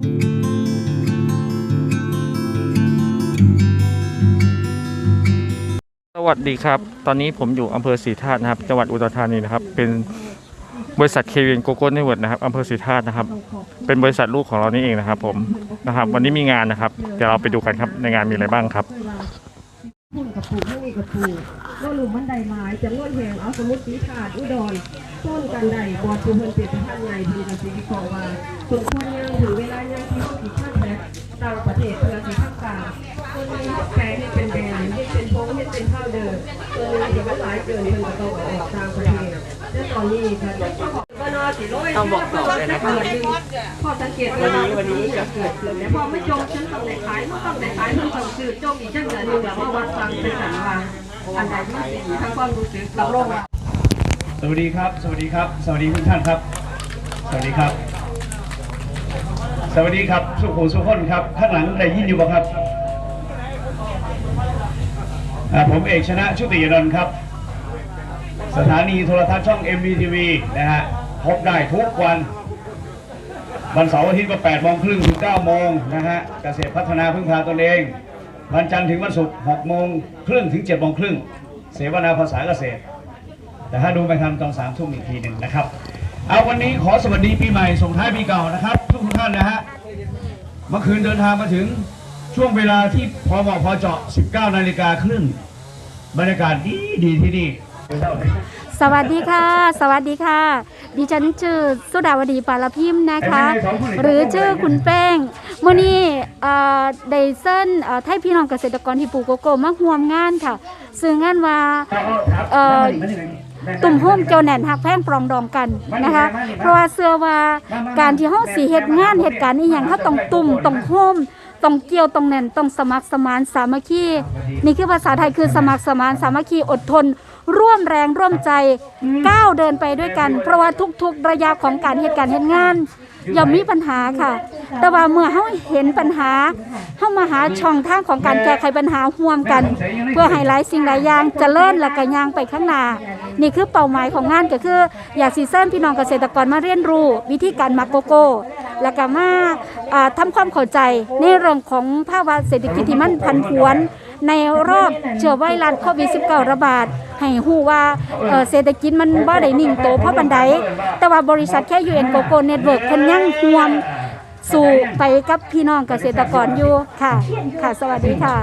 สวัสดีครับ ตอนนี้ผมอยู่อำเภอศรีธาตุนะครับ จังหวัดอุดรธานีนะครับ เป็นบริษัทเควินโกโก้เนเวิร์ดนะครับอำเภอศรีธาตุนะครับ เป็นบริษัทลูกของเรานี่เองนะครับผมนะครับ วันนี้มีงานนะครับ เดี๋ยวเราไปดูกันครับในงานมีอะไรบ้างครับพุ่นกับปูไม่มีกับปูก็ลุมมันใดไม้จำนวนแหงเอาสมุดสีขาดอุดร ต้นกันใดบอดปูเพิ่นเปลี่ยนเป็นท่านใหญ่ทีละสีขอว่าสมควรยังถึงเวลายังที่ห้องผิดพลาดแบบต่างประเทศเพื่อสีภาคกลางตัวนี้แปลให้เป็นแบรนด์ให้เป็นโพงให้เป็นข้าวเดิมตัวนี้เดี๋ยวมันหลายเกินมันก็ต้องออกต่างประเทศและตอนนี้ค่ะก็นอสิร้อยต้องบอกต่อเลยนะครับพอสังเกตวันนี้วันนี้จะเกิดขึ้นแล้วพอไม่จงฉันต้องได้ขายมันต้องได้ขายมันต้องซื้อจงอีกจังเดือนหนึงแล้วว่าวัดฟังเป็นสันวางอันใดที่ดีทั้งความรู้สึกรับรองว่า สวัสดีครับ สวัสดีครับ สวัสดีทุกท่านครับ สวัสดีครับ สวัสดีครับ สุขุมสุขนครับ ข้างหลังได้ยินอยู่บ่ครับ ผมเอกชนะชุติยนนท์ครับ สถานีโทรทัศน์ช่อง MVTV นะฮะ พบได้ทุกวัน วันเสาร์อาทิตย์ก็8โมงครึ่งถึง9โมงนะฮะ เกษตรพัฒนาพึ่งพาตนเอง วันจันทร์ถึงวันศุกร์6โมงครึ่งถึง7โมงครึ่ง เสวนาภาษาเกษตร แต่ถ้าดูไปทำตอนสามทุ่มอีกทีหนึ่งนะครับ เอาวันนี้ขอสวัสดีปีใหม่ส่งท้ายปีเก่านะครับ ทุกท่านนะฮะเมื่อคืนเดินทางมาถึงช่วงเวลาที่พอเหมาะพอเจาะ 19 นาฬิกาครึ่งบรรยากาศดีดีที่นี่สวัสดีค่ะ สวัสดีค่ะ ดิฉันชื่อสุดาวดีปาลพิมพ์นะคะ หรือชื่อคุณแป้งเมื่อนี้เอ่อได้เส้นเอ่อไทยพี่น้องเกษตรกรที่ปลูกโกโก้มาห่วมงานค่ะ ซึ่งงานว่าเอ่อ ตุ่มโฮมเจ้าแหน่นหักแพงปรองดองกันนะคะ เพราะว่าเชื่อว่าการที่เฮาสิเฮ็ดงานเหตุการณ์อีหยังเฮาต้องตุ่มต้องโฮมต้องเกี่ยวต้องแน่นต้องสมัครสมานสามัคคีนี่คือภาษาไทยคือสมัครสมานสามัคคีอดทน ร่วมแรงร่วมใจก้าวเดินไปด้วยกัน เพราะว่าทุกๆระยะของการเหตุการณ์เหตุงาน ย่อมมีปัญหาค่ะ แต่ว่าเมื่อเฮาเห็นปัญหาเฮามาหาช่องทางของการแก้ไขปัญหาร่วมกัน เพื่อให้หลายสิ่งหลายอย่างเจริญและก็ย่างไปข้างหน้านี่คือเป้าหมายของงานก็คือ อยากสีเส้นพี่น้องเกษตรกรมาเรียนรู้ วิธีการหมักโกโก้ แล้วก็มาอ่าทำความเข้าใจในเรื่องของภาวะเศรษฐกิจที่มันผันผวน ในรอบเชื้อไวรัสโควิด -19 ระบาด ให้ฮู้ว่าเศรษฐกิจมันบ่ได้นิ่งโตเพราะบันได แต่ว่าบริษัทแค่ UN Coco Network เพิ่นยังห่วมสู่ไปกับพี่น้องเกษตรกรอยู่ค่ะ ค่ะ สวัสดีค่ะ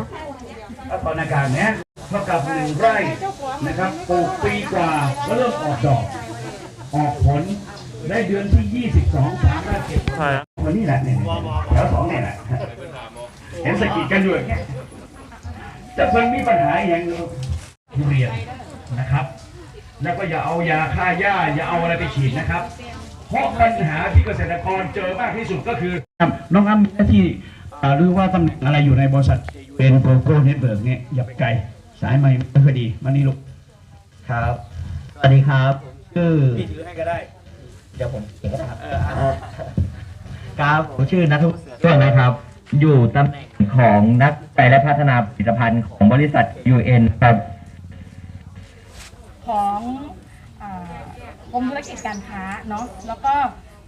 ตอนอากาศเนี้ยเท่ากับหนึ่งไร่นะครับปลูกปีกว่าก็เริ่มออกดอก ออกผลได้เดือนที่ 22สามารถเก็บใช่ครับวันนี้แหละเนี่ยแถวสองเนี่ยแหละเห็นสกิดกันอยู่อย่างเงี้ย แต่เพิ่งมีปัญหาอย่างหนึงทุเรียนนะครับ แล้วก็อย่าเอายาฆ่าหญ้าอย่าเอาอะไรไปฉีดนะครับ เพราะปัญหาที่เกษตรกรเจอมากที่สุดก็คือครับน้องอ้ำมีหน้าที่อ่าหรือว่าตำแหน่งอะไรอยู่ในบริษัทเป็นโกโก้เน็ตเบิร์กเนี่ยอย่าไปไกลสายไม่ไม่ค่อยดีมานี่ลูกครับสวัสดีครับชื่อพี่ถือให้ก็ได้ เดี๋ยวผมเขียนก็ได้ครับครับผมชื่อนัทวุฒิช่วงนะครับ อยู่ตำแหน่งของนักวิจัยและพัฒนาผลิตภัณฑ์ของบริษัท UN ครับของอากรมธุรกิจการค้าเนาะแล้วก็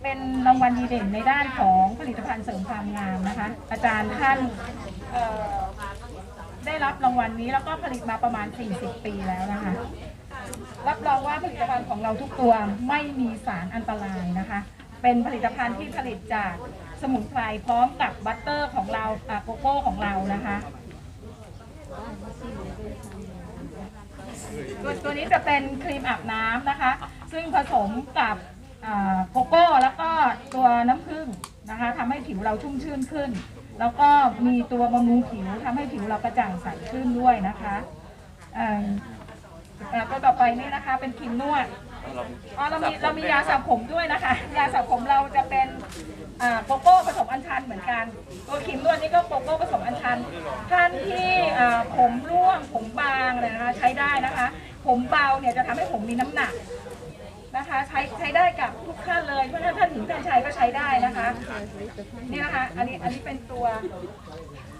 เป็นรางวัลดีเด่นในด้านของผลิตภัณฑ์เสริมความงามนะคะ อาจารย์ท่านเอ่อได้รับรางวัลนี้แล้วก็ผลิตมาประมาณ 40 ปีแล้วนะคะ รับรองว่าผลิตภัณฑ์ของเราทุกตัวไม่มีสารอันตรายนะคะ เป็นผลิตภัณฑ์ที่ผลิตจาก สมุนไพรพร้อมกับบัตเตอร์ของเราอ่าโกโก้ของเรานะคะตัวตัวนี้จะเป็นครีมอาบน้ำนะคะ ซึ่งผสมกับอ่าโกโก้แล้วก็ตัวน้ำผึ้งนะคะทำให้ผิวเราชุ่มชื่นขึ้น แล้วก็มีตัวบำรุงผิวทำให้ผิวเรากระจ่างใสขึ้นด้วยนะคะอ่อเอ่อตัวต่อไปนี่นะคะเป็นครีมนวด อ๋อเรามีเรามียาสระผมด้วยนะคะ ยาสระผมเราจะเป็นอ่าโกโก้ผสมอัญชันเหมือนกัน ตัวครีมนวดนี่ก็โกโก้ผสมอัญชัน ท่านที่อ่าผมร่วงผมบางเลยนะคะ ใช้ได้นะคะ ผมเบาเนี่ยจะทำให้ผมมีน้ำหนักนะคะ ใช้ใช้ได้กับทุกท่านเลยเพราะฉะนั้นท่านหญิงท่านชายก็ใช้ได้นะคะนี่นะคะ อันนี้อันนี้เป็นตัว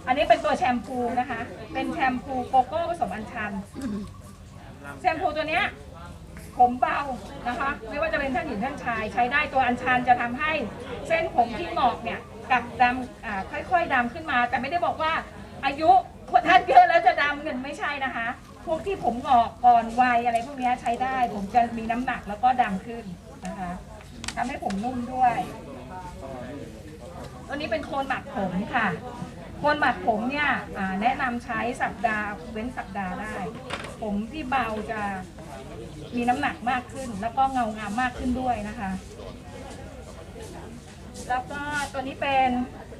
อันนี้เป็นตัวแชมพูนะคะ เป็นแชมพูโกโก้ผสมอัญชัน แชมพูตัวเนี้ย ผมเบานะคะ ไม่ว่าจะเป็นท่านหญิงท่านชาย ใช้ได้ตัวอัญชันจะทำให้เส้นผมที่หงอกเนี่ยกลับดำค่อยๆดำขึ้นมา แต่ไม่ได้บอกว่าอายุท่านเยอะแล้วจะดำเงินไม่ใช่นะคะ พวกที่ผมงอกก่อนวัยอะไรพวกนี้ใช้ได้ ผมจะมีน้ำหนักแล้วก็ดำขึ้นนะคะทำให้ผมนุ่มด้วยตัวนี้เป็นโคนหมักผมค่ะ โคนหมักผมเนี่ยแนะนำใช้สัปดาห์เว้นสัปดาห์ได้ ผมที่เบาจะ มีน้ำหนักมากขึ้น แล้วก็เงางามมากขึ้นด้วยนะคะ แล้วก็ตัวนี้เป็น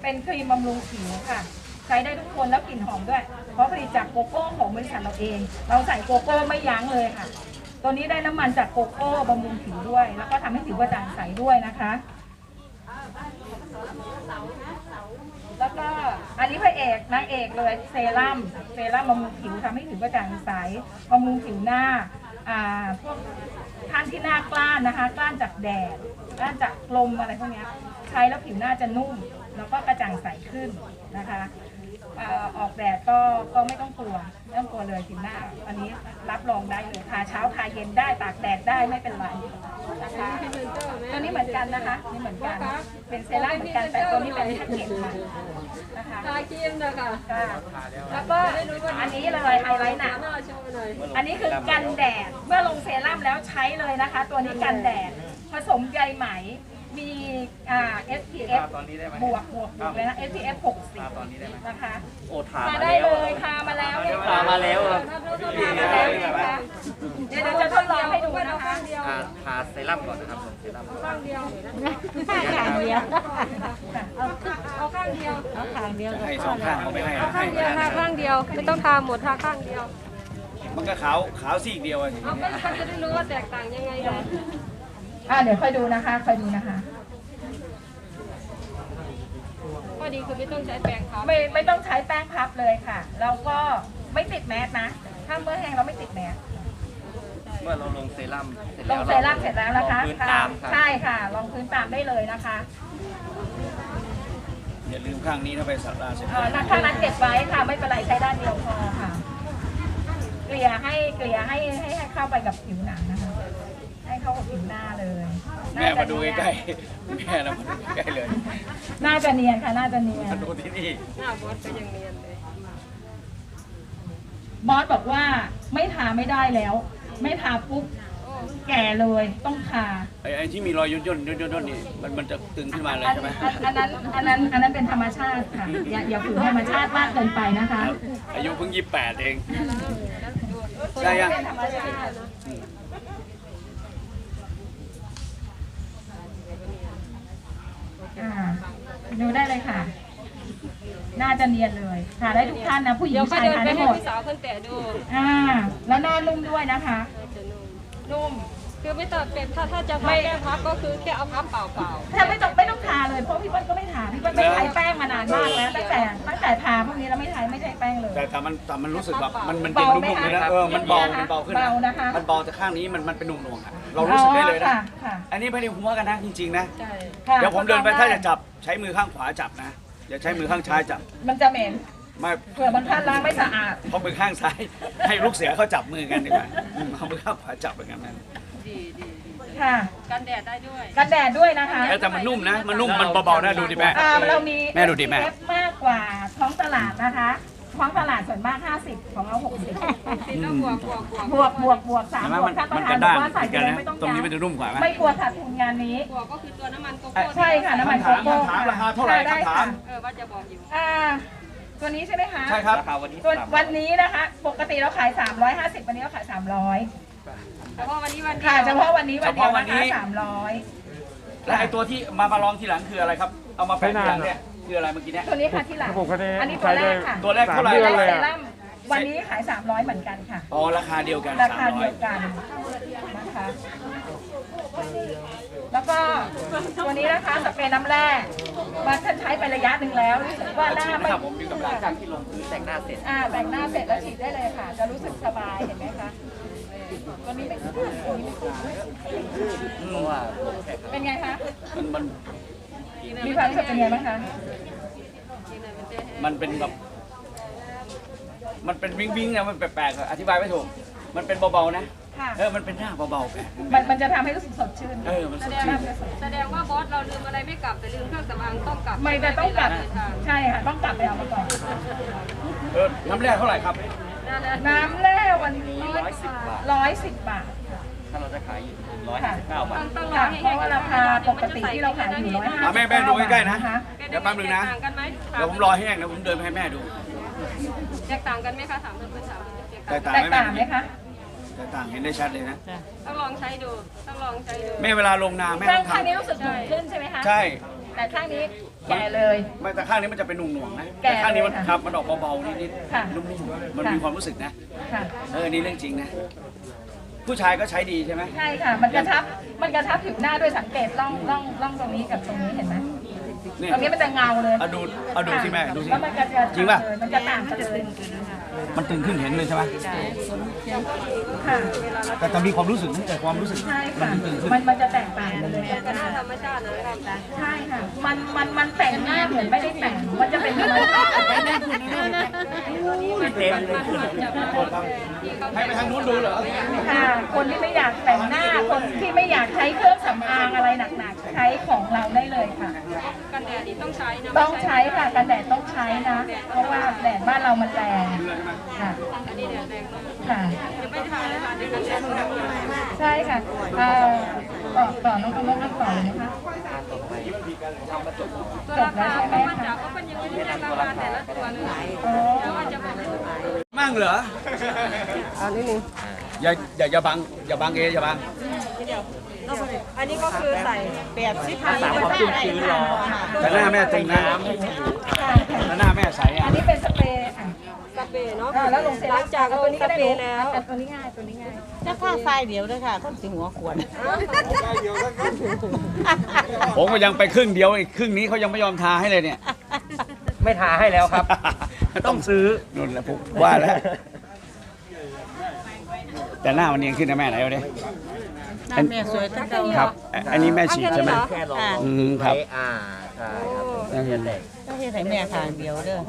เป็นครีมบำรุงผิวค่ะ ใช้ได้ทุกคนแล้วกลิ่นหอมด้วย เพราะผลิตจากโกโก้ของบริษัทเราเอง เราใส่โกโก้ไม่ยั้งเลยค่ะ ตัวนี้ได้น้ำมันจากโกโก้บำรุงผิวด้วย แล้วก็ทำให้ผิวกระจ่างใสด้วยนะคะ แล้วก็อันนี้พระเอกนางเอกเลยเซรั่มเซรั่มบำรุงผิวทำให้ผิวกระจ่างใสบำรุงผิวหน้าอ่า พวกท่านที่หน้ากล้านนะคะ กล้านจากแดดกล้านจากลมอะไรพวกนี้ใช้แล้วผิวหน้าจะนุ่ม แล้วก็กระจ่างใสขึ้นนะคะออออกแดดก็ก็ไม่ต้องกลัว ไม่ต้องกลัวเลยผิวหน้า อันนี้รับรองได้เลยทาเช้าทาเย็นได้ตากแดดได้ไม่เป็นไรนะคะตัวนี้เหมือนกันนะคะนี่เหมือนกัน เป็นเซรั่มเหมือนกันแต่ตัวนี้เป็นแพ็กเกจใหม่นะคะทาครีมนะคะค่ะแล้วก็อันนี้เลยไฮไลท์หนักหน้าโชว์หน่อยอันนี้คือกันแดดเมื่อลงเซรั่มแล้วใช้เลยนะคะ ตัวนี้กันแดดผสมใยไหม มีอ่า SPF บวกบวกบวกเลยนะ SPF 60นะคะโอ้ทาทามาได้แล้ว เลยทามาแล้วเนี่ยทามาแล้วครับทามาแล้วนะคะเดี๋ยวเดี๋ยวจะทดลองให้ดูนะคะทาทาเซรั่มก่อนนะครับเซรั่มข้างเดียวเอาข้างเดียวให้สองข้างเขาไม่ให้เอาข้างเดียวทาข้างเดียว ไม่ต้องทาหมดทาข้างเดียวมันก็ขาวขาวซีกเดียวอะเอาก็เขาจะได้รู้ว่าแตกต่างยังไงนะ อ่าเดี๋ยวค่อยดูนะคะค่อยดูนะคะ ข้อดีคือไม่ต้องใช้แปรงครับไม่ไม่ต้องใช้แป้งพับเลยค่ะ แล้วก็ไม่ติดแมสนะ ถ้าเมื่อแห้งเราไม่ติดแมสเมื่อเราลงเซรั่มเสร็จลแล้วงเซรั่มเสร็จแล้วนะคะลงพื้นตามครับ ใช่ค่ะ ลองพื้นตามได้เลยนะคะอย่าลืมข้างนี้ถ้าไปสัปดาห์เสร็จเอ่อข้างนั้นเก็บไว้ค่ะไม่เป็นไรใช้ด้านเดียวพอค่ะ เกลี่ยให้เกลี่ยให้ให้ให้เข้าไปกับผิวหนังนะคะ ให้เข้ากับผิวหน้าเลย แม่มาดูใกล้ๆแม่นะมาดูใกล้ๆเลยๆน่าจะเนียนค่ะ น่าจะเนียมานดูที่นี่หน้าบอสก็ยังเนียนเลยบอสบอกว่าไม่ทาไม่ได้แล้ว ไม่ทาปุ๊บแก่เลยต้องทาไอ้ไอ้ที่มีรอยย่นย่นย่นย่นนี่มันมันจะตึงขึ้นมาเลยอันใช่ไหมอันอันนั้นอันนั้นอันนั้นเป็นธรรมชาติค่ะ อย่าอย่าฝืนธรรมชาติมากเกินไปนะคะ อายุเพิ่งยี่สิบแปดเอง ได้ยัง เป็นธรรมชาติอ่าดูได้เลย ค่ะ น่าจะเนียนเลยทาได้ทุกท่านนะ ผู้หญิงเดี๋ยวผู้ก็ชายเดินทาไปได้หให้มดพี่สาวคนแตะดูอ่า แล้วหน้านุ่มด้วยนะคะจะนุ่มนุ่ม คือไม่ต้องเป็นถ้าถ้าจะพับแก้พับก็คือแค่เอาพับเปล่าเปล่าถ้าไม่ต้องไม่ต้องทาเลยเพราะพี่เปิ้ลก็ไม่ทาพี่เปิ้ลไม่ใช้แป้งมานานมากแล้วตั้งแต่ตั้งแต่ทาพวกนี้เราไม่ใช้ไม่ใช้แป้งเลย แต่แต่มันแต่มันรู้สึกแบบมันมันเป็นนุ่มๆเลยนะเออมันเบามันเบาขึ้นเบานะคะมันเบาแต่ข้างนี้มันมันเป็นหนุ่มๆอะเรารู้สึกได้เลยอ๋อนะค่ะค่ะอันนี้ไม่ได้หัวกันนะจริงๆนะใช่ค่ะเดี๋ยวผมเดินไปถ้าจะจับใช้มือข้างขวาจับนะอย่าใช้มือข้างซ้ายจับ มันจะเหม็นไม่เผื่อบางท่านล้างไม่สะอาดเพราะมือข้างซ้ายให้ลูกเสือเขาจับมือกันดีกว่าอืมเอามือข้างขวาจับแบบนั้น ดีดีดีค่ะ กันแดดได้ด้วย กันแดดด้วยนะคะเอ้ยแต่มันนุ่มนะ มันนุ่ม มันเบาๆนะดูดิแม่ อ่าเรามี แม่ดูดิแม่ SPF มากกว่าท้องตลาดนะคะ ท้องตลาดส่วนมาก 50 ของเรา 60 ติดแล้วบวกบวกบวกบวกบวกบวกสามเห็นไหมบวมักนถ้าต้อมันงกทาระนด้างว่าใส่เหมือนไปกันเลยนะ ไม่ต้องตรงนี้มันย้ำจะนุ่มกว่าไหม ไม่กลัวขาดทุนงานนี้ บวกก็คือตัวน้ำมันโกอะโก้ใช่ค่ะน้ำมันโกโก้ถามราคาเท่าไหร่ครับด้ถาม เออว่าจะบอกอยู่อ่า ตัวนี้ใช่ไหมคะ ใช่ครับ ราคาวันนี้ ตัวสามวันนี้นะคะ ปกติเราขาย 350 วันนี้เราขาย 300 เฉพาะวันนี้วันเดียวค่ะเฉพาะวันนี้วันเดียวเฉพาะวันนะนี้คะ300แล้วไอ้ตัวที่มามาลองทีหลังคืออะไรครับ เอามาแปะทีหลังเนี่ยคืออะไรเมื่อกี้เนี่ยตัวนี้ค่ะที่หลังผมก็ได้อันนี้ตัวแรกค่ะตัวแรกเท่าไหร่สมตัวดือนแรเลยกเซอะรั่มวันนี้ขาย 300 เหมือนกันค่ะ อ๋อ ราคาเดียวกัน ราคาสามร้เดีอยยวกันนะคะ แล้วก็ตัวนี้นะคะสเปรย์น้ำแร่มาท่านใช้ไประยะหนึ่งแล้วรู้สึกว่าหน้าไม่ครับผมอยู่กับร้านจากที่ลงพื้นแต่งหน้าเสร็จ อ่าแต่งหน้าเสร็จแล้วฉีดได้เลยค่ะ จะรู้สึกสบายเห็นไหมคะตั วนี้ไม่ตัวนี้ไม่คุ้มเพราะว่าเป็นไงคะมันมันมีความรู้สึกเป็นไงบ้างคะ มันเป็นแบบ มันเป็นวิ้งวิ้งนะมันแปลกๆอะอธิบายไม่ถูก มันเป็นเบาๆนะ ค่ะ เออ มันเป็นหน้าเบาๆแกมันมันจะทำให้รู้สึกสดชื่น เออ มันสดชื่น แสดงว่าบอสเราลืมอะไรไม่กลับแต่ลืมเครื่องสำอางต้องกลับไม่แต่ต้องกลับ ใช่ค่ะ ต้องกลับไปเอามาก่อน เออ น้ำแร่เท่าไหร่ครับ นั่นนะน้ำแร่ วันนี้ร้อยสิบบาทถ้าเราจะขายอยู่ร้อยค่ะสิบเก้าบาท ต้องรอค่ะให้เพราะว่าราคาปกติที่เราขายอยู่ร้อยห้าอะสิบแม่แม่ดูใกล้ๆนะคะเดี๋ยวแป๊บนึงนะ แตกต่างกันไหมเดี๋ยวผมรอแห้งเดี๋ยวผมเดินไปให้แม่ดูแตกต่างกันไหมคะถามเพื่อนๆถามแตกต่างแตไหกมต่างไหมแม่คะแตกต่างเห็นได้ชัดเลยนะ ต้องลองใช้ดู ต้องลองใช้ดู แม่เวลาลงนาแม่ข้างต้องข้างนี้ทำรู้สึกหนุ่มขึ้นใช่ไหมคะใช่ แต่ข้างนี้ แก่เลย ไม่แต่ข้างนี้มันจะเป็นหน่วงๆนะแก่แต่ข้างนี้มันเลยค่ะครับมันออกเบาๆนิดค่ะ ๆนุ่มๆมันค่ะมีความรู้สึกนะค่ะ เออนี่เรื่องจริงนะ ผู้ชายก็ใช้ดีใช่ไหมใช่ค่ะ มันกระชับ มันกระชับผิวหน้าด้วยสังเกตร่องร่องร่องตรงนี้กับตรงนี้เห็นไหมเนี่ยตรงนี้มันจะเงาเลยเอาดูเอาดูสิแม่ดูสิ แล้วมันก็จะจริงป่ะมันจะต่างกันเลย มันตึงขึ้นเห็นเลยใช่ไหมค่ะแต่แต่มีความรู้สึกนะแต่ความรู้สึกใช่มัค่ะนตึงขึ้นมันมันจะแตกต่างกันเลยก็น่าธรรมชาตินะครับใช่ค่ะ มันมันมันแต่งหน้าเหมือนไม่ได้แต่งมันจะเป็นธรรมชาติให้ไปทางนู้นดูเหรอค่ะ คนที่ไม่อยากแต่งหน้าคนที่ไม่อยากใช้เครื่องสำอางอะไรหนักๆใช้ของเราได้เลยค่ะกันแดดนี่ต้องใช้นะต้องใช้ค่ะกันแดดต้องใช้นะ เพราะว่าแดดบ้านเรามันแรงค่ะอันนี้แดดแรงมากค่ะยังไม่ทานเลยค่ะเดี๋ยวกันแดดแรงมากใช่ค่ะเอ่อต่อต่อน้องกำลังต่อเลยนะคะตัวราคาเพราะว่าจากก็เป็นยังไม่ได้ราคาแต่ละตัวเลยอ๋อแล้วว่าจะบอกมั่งเหรอเอานิดนึงอย่าอย่าอย่าบังอย่าบังเออย่าบังอันนี้ก็คือใส่เปียกซิพาสามความชุ่มชื้นรอแต่หน้าแม่ตึงนะแต่หน้าแม่ใสอะอันนี้เป็นสเปรย์ค่ะส เปรย์เนาะอ่าแล้วลงเสร็จหลังจากเอาตัวนี้ก็ได้สเปรลย์งแล้วแต่ตัวนี้ง่ายตัวนี้ง่ายจะค่าไฟเดียวด้วยค่ะคนสิหัวขวนผมก็ยังไปครึ่งเดียวอีกครึ่งนี้เขายังไม่ยอมทาให้เลยเนี่ย ไม่ทาให้แล้วครับ ต้องซื้อนุ่นแหละผมว่าแล้ว แต่หน้ามันเนียนขึ้นนะแม่ไหนเอาดิหน้าแม่สวยตั้งแต่ครับอะอันนี้แม่ฉีดใช่ไหมแค่ลองค่ะอืมครับอ่า ใช่ครับต้องเห็นเด็กก็เฮ็ดให้แม่ทางเดียวเด้อ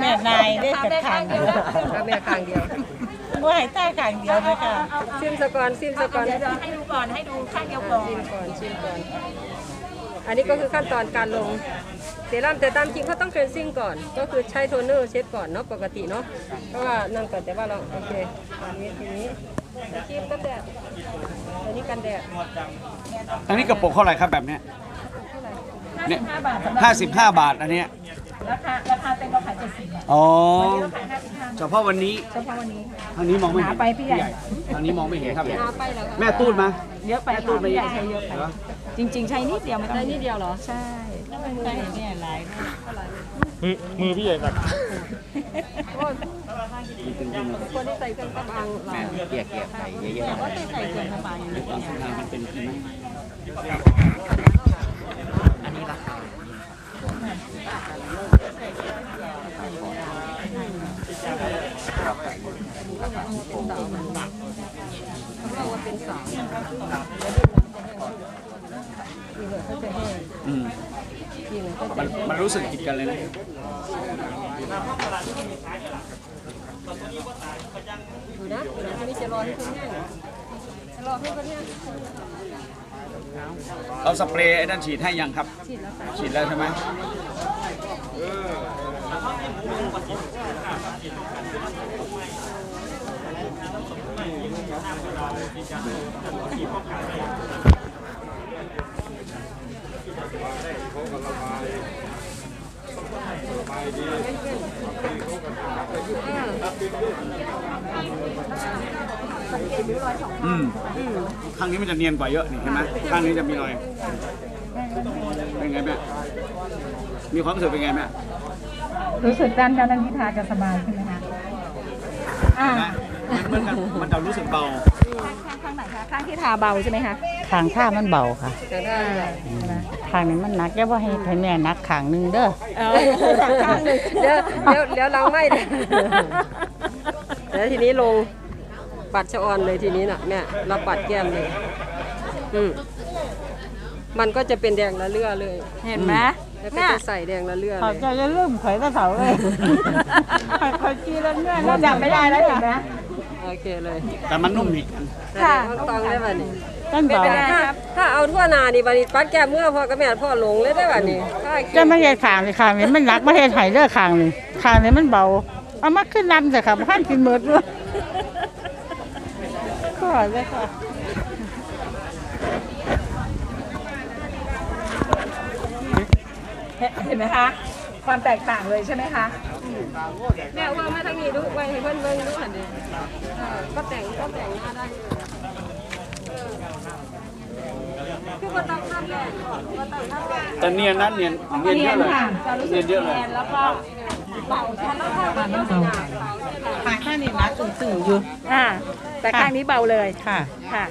แม่นายได้แต่ทางเดียวแม่ข้างเดียวว่าให้ใต้ทางเดียวเลยค่ะซิมสก่อนซิมสก่อนให้ดูก่อนให้ดูข้างเดียวก่อนชิมก่อนชิมก่อน อันนี้ก็คือขั้นตอนการลงเซรั่มแต่ตามจริงเขาต้องเคลนซิ่งก่อน ก็คือใช้โทนเนอร์เช็ดก่อนเนาะปกติเนาะเพราะว่านั่นก่อนแต่ว่าเราโอเคอันนี้ทีนี้ครีมกันแดดอันนี้กันแดดอันนี้กระปุกเท่าไหร่ครับแบบเนี้ย เนี่ย55บาทสำหรับห้าสิบห้าบาทอันเนี้ยราคาราคาเต็มเราขาย70บาทอ๋อเราขาย55เฉพาะวันนี้เฉพาะวันนี้ ทางนี้มองไม่เห็นหาไปพี่ใหญ่ ทางนี้มองไม่เห็นครับเอาไปแล้วแม่ตูดมา เยอะไปแม่ตูดมาพี่อีใหกญ่ใช้เยอะไปเหรอจริง ๆ ใช้นิดเดียวไม่ต้องได้นิดเดียวเหรอ ใช่ใช่ให้แม่หลายด้วยมือมือพี่ใหญ่หนักคนที่ใส่เครื่องสำอางหลายเกียกเกียกใส่เยอะก็ต้องใส่เครื่องสำอางอย่างนี้ตอนทำงานมันเป็นใช่ไหม มีราคาอืมมันมันรู้สึกผิดกันเลยนะดูนะเดี๋ยวทีนี้จะรอให้คุณแห้งจะรอให้คุณแห้ง เอาสเปรย์ไอ้นั่นฉีดให้ยังครับ ฉีดแล้วใช่ไหม อืมข้างนี้มันจะเนียนกว่าเยอะนี่เห็นไหมข้างนี้จะมีรอย เป็นไงแม่มีความรู้สึกเป็นไงแม่รู้สึกด้านด้านที่ทาจะสบายขึ้นไหมคะอ่านะมันเหมือนกันมันจะรู้สึกเบา ข้างไหนคะข้างที่ทาเบาใช่ไหมคะทางท่ามันเบาค่ะจะได้ทางนี้มันหนักจะว่าให้ให้แม่หนักขางหนึงเด้อ ข้างหนึ่งเดี๋ยวเดี๋ยวเดี๋ยวเราไม่เลยแล้วทีนี้ลง ปัดชะออนเลยทีนี้น่ะแม่เราปัดแก้มเลยอืมมันก็จะเป็นแดงละเลือเลยเห็นไหมแล้วก็จะใส่แดงละเลือขอเลยจะจะลืมข่อยกระเสาเลยข่อยข่อยจีแล้วเงื่อนแล้วเราจับไม่ได้แล้วเห็นไหมโอเคเลยแต่มันนุ่มอีกค่ะ ต้องได้บัดนี้ต้นไม่บอเป็นไรถ้าถ้าเอาทั่วนานี่บัดนี้ปัดแก้มเมื่อพ่อกับแม่พ่อหลงเลยได้บัดนี้ถ้าจะไม่เห็ดขางเลยขางนี่มันหนักไม่เห็ดไห้เด้อขางนี่ขางนี่มันเบาเอามาขึ้นลำแต่ค่ะพันกินหมดด้วย ก็เลยค่ะเห็นไหมคะ ความแตกต่างเลยใช่ไหมคะแม่ว่ามาทางนี้ดูไว้ให้เพิ่นเบิ่งดูหั่นดิเออก็แต่งก็แต่งหน้าได้อยู่เออคือบ่ต้องทำแหละบ่ต้องทำแหละแต่เนียนนั้นเนียนเนียนเยอะเลยค่ะจะรู้สึเนียกนเยอะเลยแนนแล้วก็ เบาชันแล้วก็เบางข้างนี่หนักตึงๆอยู่ อ่า แต่ข้างนี้เบาเลย ค่ะ ค่ะ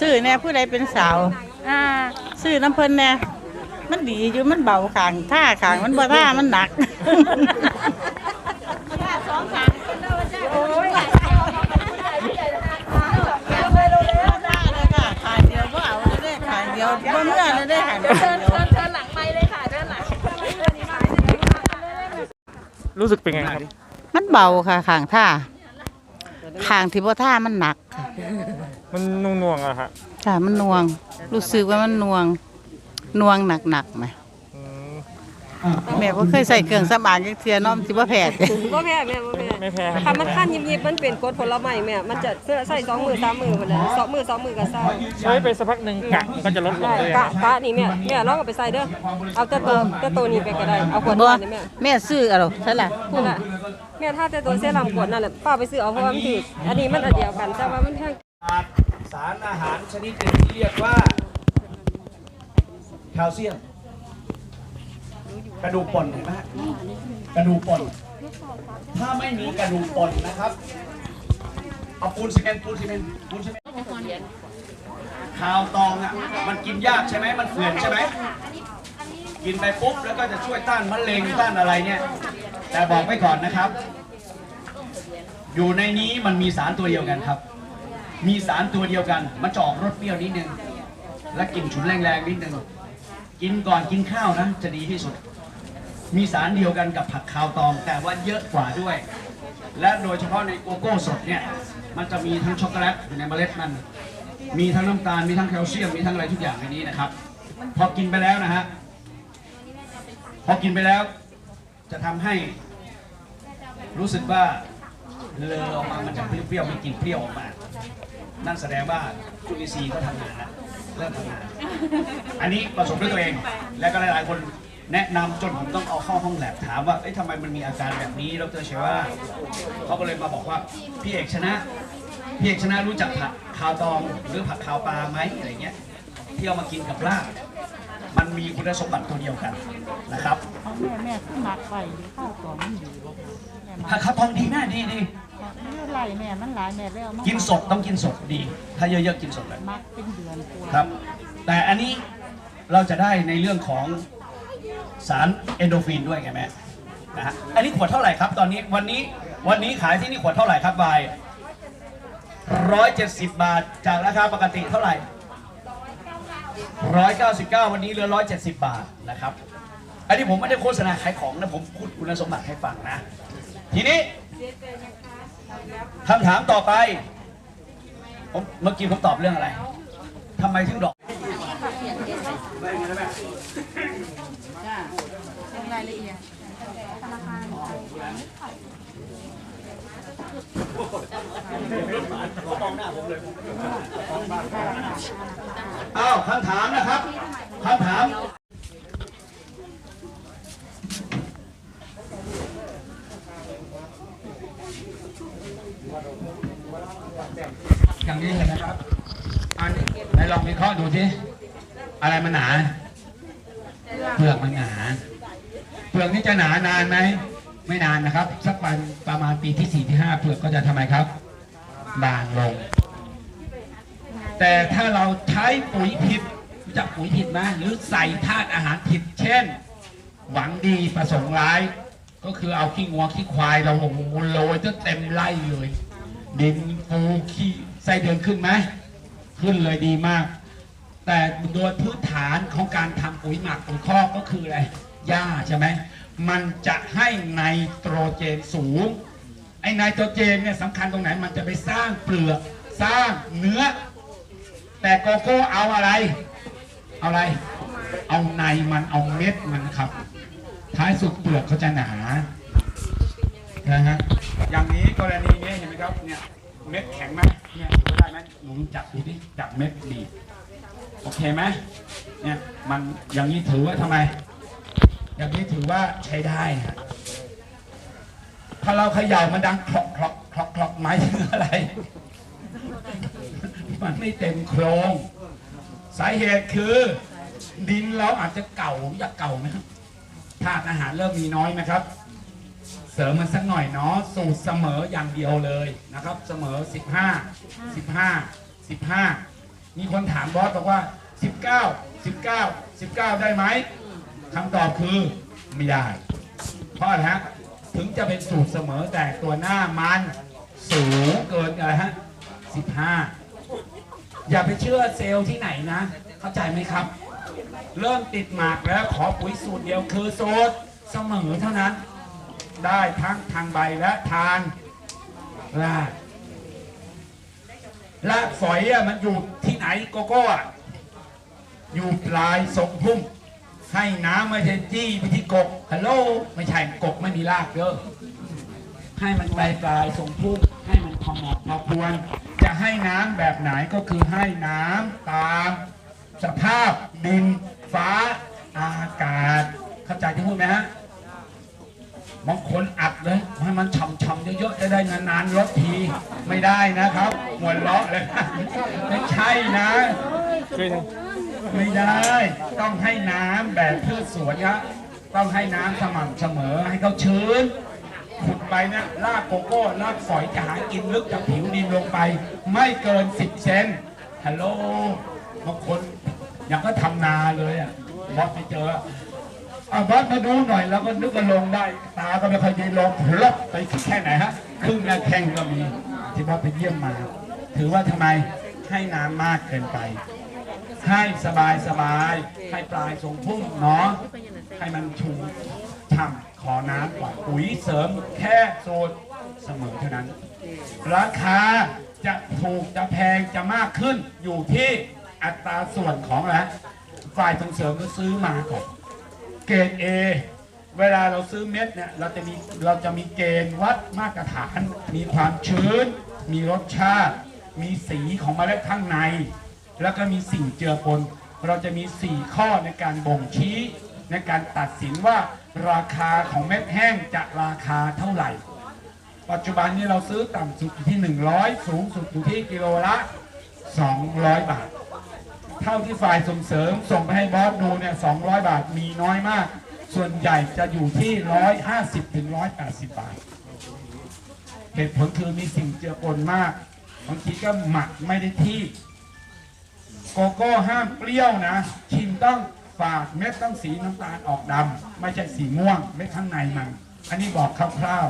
ซื้อแน่ผู้ใดเป็นสาว อ่า ซื้อน้ำเพิ่นแน่มันดีอยู่มันเบาขางท่าขางมันบ่ท่ามันหนัก รู้สึกเป็นไงครับ มันเบาค่ะขางท่าขางที่บ่ท่ามันหนักค่ะมันนุ่งๆอะฮะ ค่ะมันนวง รู้สึกว่ามันนวงนวงหนักๆไหมอืม แม่ก็เคยใส่เครื่องสำอางจักเทียเน้อมสิบ่แพ้บ่แพ้แม่บ่แพ้ไม่แพ้ครับถ้ามันคันยิบๆมันเป็นกรดผลไม้แม่มันจะเสื้อใส่สองมือสามมือพุ่นน่ะสองมือสองมือก็ใส่ใช้ไปสักพักหนึ่งกะก็จะลดลงเลยกะกะนี่แม่แม่ลองเอาไปใส่เด้อเอาแต่ตัวแต่ตัวนี้ไปก็ได้เอาขวดบ่น้ำนี่แม่แม่ซื้อเอาหรอใช่ล่ะนั่นน่ะแม่ถ้าแต่ตัวเสื้อลำขวดนั่นแหละป้าไปซื้อเอาเพราะว่ามันถูกอันนี้มันอันเดียวกันแต่ว่ามันแพง สารอาหารชนิดหนึ่งที่เรียกว่าแคลเซียม กระดูกป่นเห็นไหมฮะกระดูกป่นถ้าไม่มีกระดูกป่นนะครับเอาปูนซีเมนต์ปูนซีเมนต์ปูนซีเมนต์ข้าวตองอะมันกินยากใช่ไหมมันเฟื่อนใช่ไหมกินไปปุ๊บแล้วก็จะช่วยต้านมะเร็งต้านอะไรเนี่ยแต่บอกไว้ก่อนนะครับ อยู่ในนี้มันมีสารตัวเดียวกันครับ มีสารตัวเดียวกันมันจออกรสเปรี้ยวนิดนึงและกลิ่นฉุนแรงๆนิดนึง กินก่อนกินข้าวนะจะดีที่สุด มีสารเดียวกันกับผักคาวตอง แต่ว่าเยอะกว่าด้วย และโดยเฉพาะในโกโก้สดเนี่ยมันจะมีทั้งช็อกโกแลตอยู่ในเมล็ดมัน มีทั้งน้ำตาลมีทั้งแคลเซียมมีทั้งอะไรทุกอย่างในนี้นะครับ พอกินไปแล้วนะฮะพอกินไปแล้ว จะทำให้ รู้สึกว่าเลอออกมามันจะเปรี้ยวๆมีกลิ่นเปรี้ยวออกมานั่นแสดงว่าจุลินทรีย์ก็ทำงานแล้ว เริ่มทำงานอันนี้ประสบด้วยตัวเอง และก็หลาย ๆ คนแนะนำจนผมต้องเอาเข้าห้องแลบถามว่าเอ๊ะทำไมมันมีอาการแบบนี้ดรเชว่าเขาก็เลยมาบอกว่าพี่เอกชนะ พี่เอกชนะรู้จักผักคาวตองหรือผักคาวปลาไหมอะไรเงี้ยที่เอามากินกับลาบมันมีคุณสมบัติตัวเดียวกันนะครับ เอาแม่แม่ขึ้นหนักไปข้าวของมันดีบ่แม่มา ผักคาวตองดีนะดีดีเลือด ไหลแม่มันหลายแม่เลยเอามากินสดต้องกินสดดี ถ้าเยอะๆกินสดเลยมักเป็นเดือนกว่าครับ แต่อันนี้เราจะได้ในเรื่องของสารเอนโดรฟินด้วยไงแม่นะฮะอันนี้ขวดเท่าไหร่ครับ ตอนนี้วันนี้วันนี้ขายที่นี่ขวดเท่าไหร่ครับบายร้อยเจ็ดสิบบาทจากราคาปกติเท่าไหร่ร้อยเก้าสิบเก้าวันนี้เหลือร้อยเจ็ดสิบบาทนะครับ อันนี้ผมไม่ได้โฆษณาขายของนะผมพูดคุณสมบัติให้ฟังนะ ทีนี้ คำถามต่อไปผมเมื่อกี้ผมตอบเรื่องอะไรทำไมถึงดอกอ้าวคำถามนะครับคำถาม อย่างนี้เลยนะครับอันไหนลองวิเคราะห์ดูสิอะไรมันหนา เปลือกมันหนา เปลือกนี่จะหนานานไหมไม่นานนะครับ สักประมาณประมาณปีที่สี่ที่ห้าเปลือกก็จะทำไมครับ บางลง แต่ถ้าเราใช้ปุ๋ยผิดจักปุ๋ยผิดไหมหรือใส่ธาตุอาหารผิด เช่น หวังดีประสงค์ร้าย ก็คือเอาขี้งัวขี้ควายเราโอ้โหโรยจนเต็มไร่เลยดินฟูขี้ ส้เดือนขึ้นไหมขึ้นเลยดีมาก แต่โดยพื้นฐานของการทำปุ๋ยหมักปุ๋ยคอกก็คืออะไรหญ้าใช่ไหมมันจะให้ไนโตรเจนสูงไอ้ไนโตรเจนเนี่ยสำคัญตรงไหนมันจะไปสร้างเปลือกสร้างเนื้อ แต่โกโก้เอาอะไร เอาอะไร เอาในมันเอาเม็ดมันครับ ท้ายสุดเปลือกเขาจะหนานะฮะอย่างนี้กรณีนี้เห็นไหมครับเนี่ยเม็ดแข็งไหมเนี่ย มหนูจับดูดิจับเม็ดดีโอเคไหมเนี่ยมันอย่างนี้ถือว่าทำไม อย่างนี้ถือว่าใช้ได้ฮะถ้าเราเขย่ามันดังคลอกคลอกคลอกคลอกหมายถึงอะไร มันไม่เต็มโครง สาเหตุคือ ดินเราอาจจะเก่าอยากเก่าไหมครับธาตุอาหารเริ่มมีน้อยไหมครับ เสริมมันสักหน่อยเนาะสูตรเสมออย่างเดียวเลยนะครับ เสมอ 15 15 15 มีคนถามบอสบอกว่า 19 19 19 ได้ไหมคำตอบคือไม่ได้ เพราะอะไรฮะถึงจะเป็นสูตรเสมอแต่ตัวหน้ามันสูงเกินอะไรฮะ 15 อย่าไปเชื่อเซลล์ที่ไหนนะ เข้าใจไหมครับ เริ่มติดหมากแล้วขอปุ๋ยสูตรเดียวคือสูตรเสมอเท่านั้น ได้ทั้งทางใบและทางรากรากฝอยอะมันอยู่ที่ไหนโกโก้อะอยู่ปลายทรงพุ่ม ให้น้ำไม่ใช่จี้ไปที่กกฮัลโหลไม่ใช่กกไม่มีรากเด้อให้มันปลายปลายทรงพุ่มให้มันพอเหมาะพอควร จะให้น้ำแบบไหนก็คือให้น้ำตามสภาพดินฟ้าอากาศ เข้าใจที่พูดไหมฮะ บางคนอัดเลยให้มันช่ำๆเยอะๆจะได้นานๆลดทีไม่ได้นะครับหัวเราะเลยนะไม่ใช่นะไม่ได้ ต้องให้น้ำแบบพืชสวนครับต้องให้น้ำสม่ำเสมอให้เขาชื้น ขุดไปนะรากโกโก้รากฝอยจะหากินลึกจากผิวดินลงไป ไม่เกิน 10 เซนฮัลโหลบางคนยังก็ทำนาเลยอะบอสไปเจอ อาบอสมาดูหน่อยแล้วก็นึกว่าลงได้ ตาก็ไม่ค่อยดีลงลบไปแค่ไหนฮะครึ่งหน้าแข้งก็มีที่บอสไปเยี่ยมมา ถือว่าทำไมให้น้ำมากเกินไป ให้สบายสบายให้ปลายทรงพุ่มเนาะให้มันชุ่มฉ่ำขอน้ำก่อนปุ๋ยเสริมแค่สูตรเสมอเท่านั้น ราคาจะถูกจะแพงจะมากขึ้นอยู่ที่อัตราส่วนของอะไรฝ่ายส่งเสริมก็ซื้อมาก่อน เกรด A เวลาเราซื้อเม็ดเนี่ยเราจะมีเราจะมีเกณฑ์วัดมาตรฐาน มีความชื้น มีรสชาติ มีสีของเมล็ดข้างใน แล้วก็มีสิ่งเจือปน เราจะมี 4 ข้อในการบ่งชี้ ในการตัดสินว่าราคาของเม็ดแห้งจะราคาเท่าไหร่ ปัจจุบันนี้เราซื้อต่ำสุดอยู่ที่ 100 สูงสุดอยู่ที่กิโลละ 200 บาท เท่าที่ฝ่ายส่งเสริม ส่งไปให้บอสดูเนี่ย200บาทมีน้อยมาก ส่วนใหญ่จะอยู่ที่ 150ถึง180 บาท เหตุผลคือมีสิ่งเจือปนมากบางทีก็หมักไม่ได้ที่โกโก้ห้ามเปรี้ยวนะ ชิมต้องฝาดเม็ดต้องสีน้ำตาลออกดำไม่ใช่สีม่วงเม็ดข้างในมันอันนี้บอกคร่าว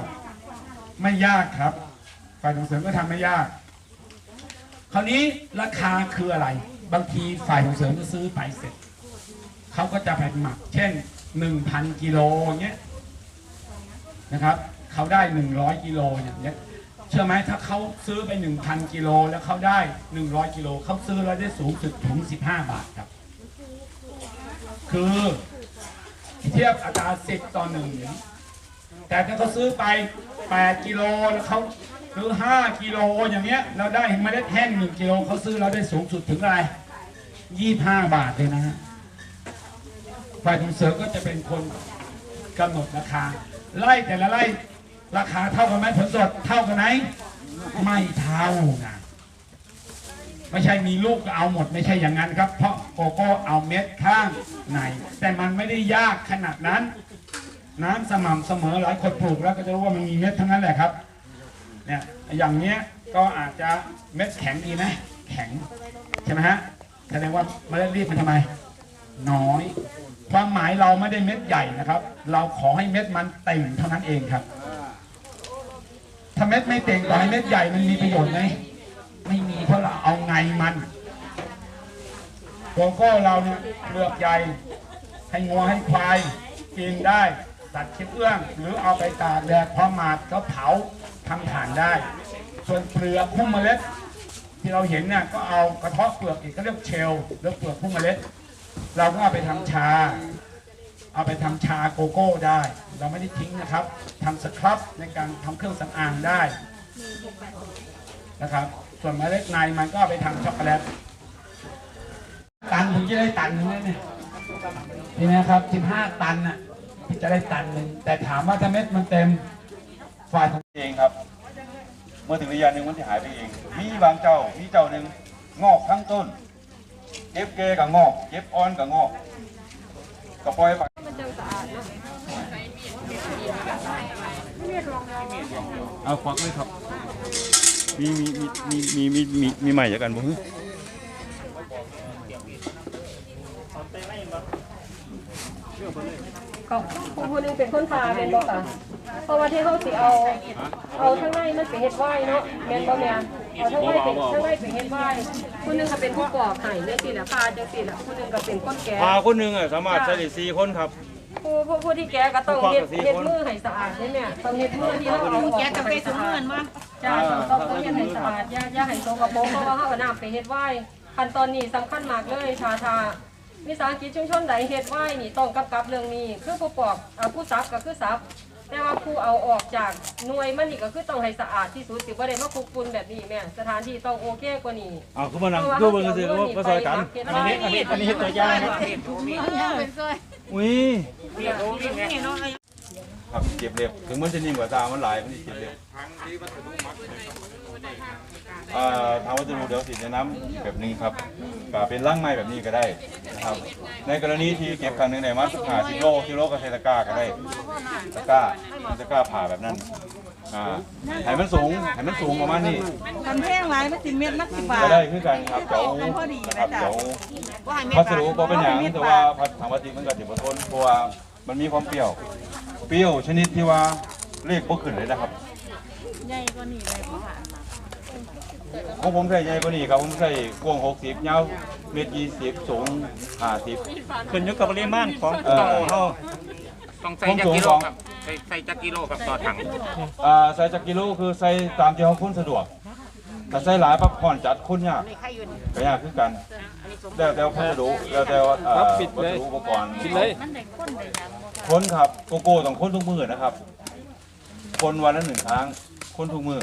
ๆไม่ยากครับฝ่ายส่งเสริมก็ทำไม่ยาก คราวนี้ราคาคืออะไร บางทีฝ่ายส่งเสริมจะซื้อไปเสร็จ เขาก็จะไปหมัก เช่น1,000กิโลเงี้ยนะครับเขาได้100กิโลอย่างเงี้ยเชื่อไหมถ้าเขาซื้อไป1,000กิโลแล้วเขาได้100กิโลเขาซื้อแล้วได้สูงสุดถึง15บห้าบาทครับ คือเทียบอัตราสิบต่อหนึ่งแต่ถ้าเขาซื้อไป8กิโลแล้วเขา ซื้อ 5 กิโลอย่างเงี้ยแล้วได้เมล็ดแห้ง1กิโลเขาซื้อแล้วได้สูงสุดถึงอะไร 25 บาทเลยนะฮะฝ่ายส่งเสริมก็จะเป็นคนกำหนดราคา ไล่แต่ละไล่ราคาเท่ากันไหมผลสดเท่ากันไหมไม่เท่านะไม่ใช่มีลูกก็เอาหมดไม่ใช่อย่างนั้นครับ เพราะโกโก้เอาเม็ดข้างในแต่มันไม่ได้ยากขนาดนั้น น้ำสม่ำเสมอหลายคนปลูกแล้วก็จะรู้ว่ามันมีเม็ดทั้งนั้นแหละครับ เนี่ยอย่างเนี้ยก็อาจจะเม็ดแข็งดีไหมแข็งใช่ไหมฮะแสดงว่าเมล็ดรีบมันทำไม น้อย ความหมายเราไม่ได้เม็ดใหญ่นะครับ เราขอให้เม็ดมันเต่งเท่านั้นเองครับ ถ้าเม็ดไม่เต่งต่อให้เม็ดใหญ่มันมีประโยชน์ไหมไม่มีเพราะเราเอาไงมันโกโก้เราเนี่ยเลือกใหญ่ให้งัวให้ควายกินได้ตัดเชื้อเอื้อง หรือเอาไปตากแดดพอหมาดก็เผา ทำถ่านได้ ส่วนเปลือกพุ่มเมล็ด ที่เราเห็นเนี่ยก็เอากระเทาะเปลือกอีกก็เรียกเชลล์แล้วเปลือกพุ่มเมล็ด เราก็เอาไปทำชา เอาไปทำชาโกโก้ได้ เราไม่ได้ทิ้งนะครับทำสครับในการทำเครื่องสำอางได้นะครับ ส่วนเมล็ดในมันก็ไปทำช็อกโกแลตตันถึงจะได้ตันหนึงเนี่ยนี่นะครับ 15 ตันน่ะถึงจะได้ตันหนึ่งแต่ถามว่าถ้าเม็ดมันเต็ม ฝ่ายของเองครับ เมื่อถึงระยะหนึ่งมันจะหายไปเอง มีบางเจ้า มีเจ้าหนึ่งงอกทั้งต้น เก็บเกกับงอก เก็บอ่อนกับงอกก็ปล่อยไปเอาควักเลยครับ มีมีมีมีมีมีมีใหม่จากกันบ่ฮึเรื่องไปเลย ก็ผู้ผู้หนึงเป็นคนพาแม่นบ่ค่ะเพราะว่าที่เขาสิเอา เอาข้างในมันเป็นเฮ็ดไว้เนาะแม่นบ่แม่นเอาข้างในเป็นข้างในเป็นเฮ็ดไว้ผู้หนึงก็เป็นผู้ปอกไห้จังซี่น่ะพาจังซี่น่ะผู้หนึงก็เป็นคนแก่พาคนหนึ่งอะสามารถใช้ได้สี่คนครับ ผู้ผู้ผู้ที่แก่ก็ต้องเฮ็ดผู้ปอกก็สี่เฮ็ดคนมือให้สะอาดใช่ไหมต้องเฮ็ดมือที่เราเอาออกแก่กับไปสมือนบ่จ้าต้องต้องเฮ็ดให้สะอาดอย่าอย่าให้สกปรกเพราะว่าเฮาเอาน้ำไปเฮ็ดไว้ขั้นตอนนี้สำคัญมากเลยชาชา วิสาหกิจชุมชนใดเฮ็ดไว้นี่ต้องกำกับเรื่องนี้ คือผู้ปอกอ่าผู้ซับก็คือซับแต่ว่าผู้เอาออกจากหน่วยมันนี่ก็คือต้องให้สะอาดที่สุดสิบ่ได้มาคุกฝุ่นแบบนี้แม่สถานที่ต้องโอเคกว่านี้เอาคือมานั่งดูเบิ่งกันสิว่าว่าซอยกันอันนี้อันนี้อันนี้เฮ็ดตัวอย่างอุ้ยครับเก็บเรียบถึงมันจะนิ่มกว่าตามันหลายมันจะเก็บเรียบ อ่าทางวัสดุเดี๋ยวสิแนะนำแบบนี้ครับก็เป็นร่างไม้แบบนี้ก็ได้นะครับ ในกรณีที่เก็บครั้งหนึ่งในมาสักหาสิโลกิโลก็ใช้ตะกร้าก็ได้ตะกร้าตะกร้าผ่าแบบนั้นอ่าให้มันสูงให้มันสูงประมาณนี้ทำแห้งหลายมันสิเม็ดมันสิบาทก็ได้คือกันครับเดี๋ยวนะครับเดี๋ยวพัสดุก็เป็นอย่างแต่ว่าพัสทางวัตถุมันก็สิบทนเพราะว่ามันมีความเปรี้ยว เปรี้ยวชนิดที่ว่าเลขบ่ขึ้นเลยนะครับ ใหญ่กว่านี้เลยค่ะ ของผมใส่ใหญ่กว่านี้ครับผมใส่กว้าง60ยาวเมตร20สูง50ขึ้นอยู่กับปริมาณของเอ่อเฮาต้องใส่จักกิโลครับใส่ใส่จักกิโลครับต่อถังอ่าใส่จักกิโลคือใส่ตามที่เขาคุ้นสะดวกถ้าใส่หลายปั๊บผ่อนจัดคุ้นยากก็ยากคือกันแล้วแต่พัสดุแล้วแต่ว่าอ่าวัสดุอุปกรณ์กินเลยคนครับโกโก้ต้องคนทุกมือนะครับคนวันละหนึ่งครั้งคนทุกมือ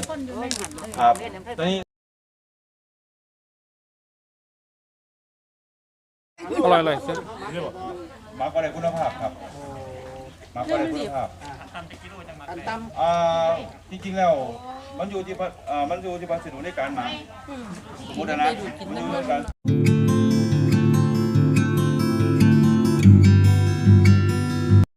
ครับตอนนี้ อร่อยเลยมาก็ได้คุณภาพครับมาก็ได้คุณภาพอ่าจริงๆแล้วมันอยู่ที่ปะอ่ามันอยู่ที่พัสดุในการหมาสมมุตินะมันอยู่ที่การ